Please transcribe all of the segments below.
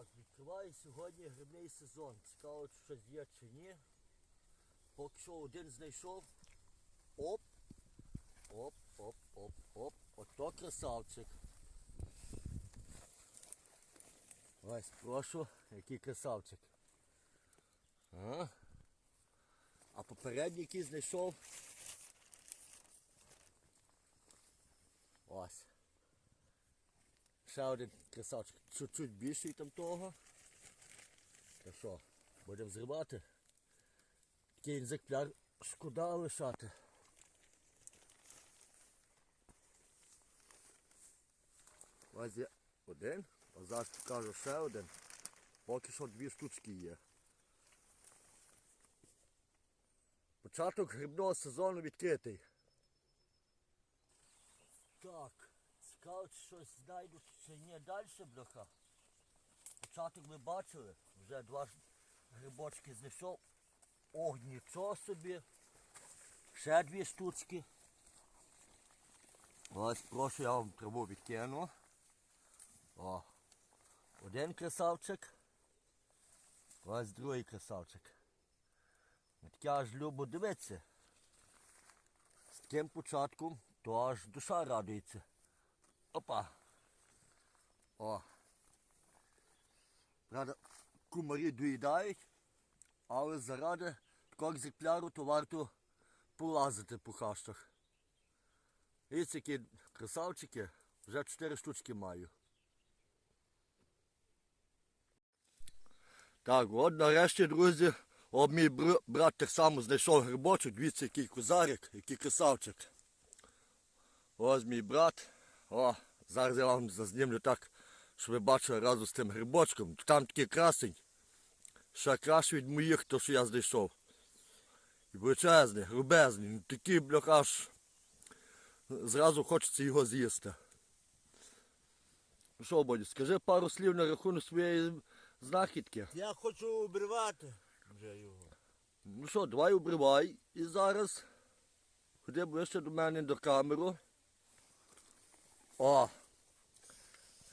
Так, відкриваю сьогодні грибний сезон. Цікаво, чи щось є чи ні. Поки що один знайшов. Оп. Оп, оп, оп, оп. Ото красавчик. Ось, прошу, який красавчик. А, а попередній який знайшов. Ось. Ще один красавчик. Чуть-чуть більший там того. Та що, будемо зривати. Такий екземпляр шкода лишати. Ось є один, а зараз покажу ще один. Поки що дві штучки є. Початок грибного сезону відкритий. Так, цікаво, щось знайду чи ні далі, бляха. Початок ви бачили, вже два грибочки знайшов. Ох, нічого собі. Ще дві штучки. Ось, прошу, я вам траву відкину. О, один красавчик. Ось другий красавчик. Я аж любо дивитися. З таким початком то аж душа радується. Опа. О. Правда, кумарі доїдають, але заради такого екземпляру то варто полазити по хащах. Ось які красавчики, вже 4 штучки маю. Так, от нарешті, друзі, от мій брат так само знайшов грибочок, дивіться, який козарик, який красавчик. Ось мій брат. О, зараз я вам зазнімлю так, щоб ви бачили разом з тим грибочком. Там такий красень. Ще краще від моїх, то що я знайшов. І величезний, грубезний, ну такий бляха аж зразу хочеться його з'їсти. Ну що, Бодю, скажи пару слів на рахунок своєї знахідки. Я хочу обривати вже його. Ну що, давай обривай і зараз. Ходи ближче до мене до камеру. О!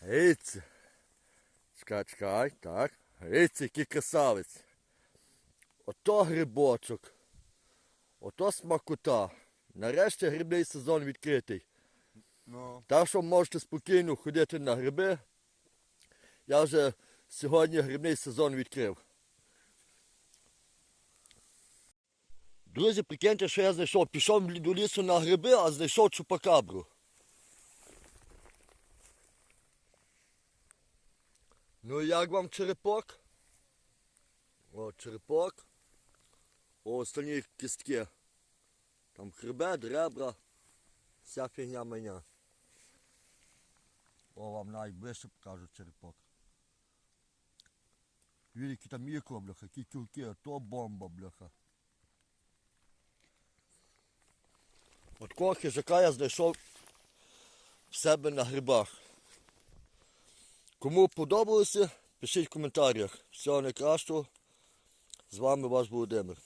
Гиць. Чекай, чекай, так. Гиць, який красавець. Ото грибочок. Ото смакота. Нарешті грибний сезон відкритий. Ну. Так що можете спокійно ходити на гриби. Я вже сьогодні грибний сезон відкрив. Друзі, прикиньте, що я знайшов. Пішов до лісу на гриби, а знайшов чупакабру. Ну як вам черепок? О, черепок. О, останні кістки. Там хребет, ребра. Вся фігня мене. О, вам навіть ближче покажу черепок. Які там мікро, бляха, які тюлки, то бомба, бляха. От кого хижака я знайшов в себе на грибах. Кому подобалося, пишіть в коментарях. Всього найкращого. З вами ваш Володимир.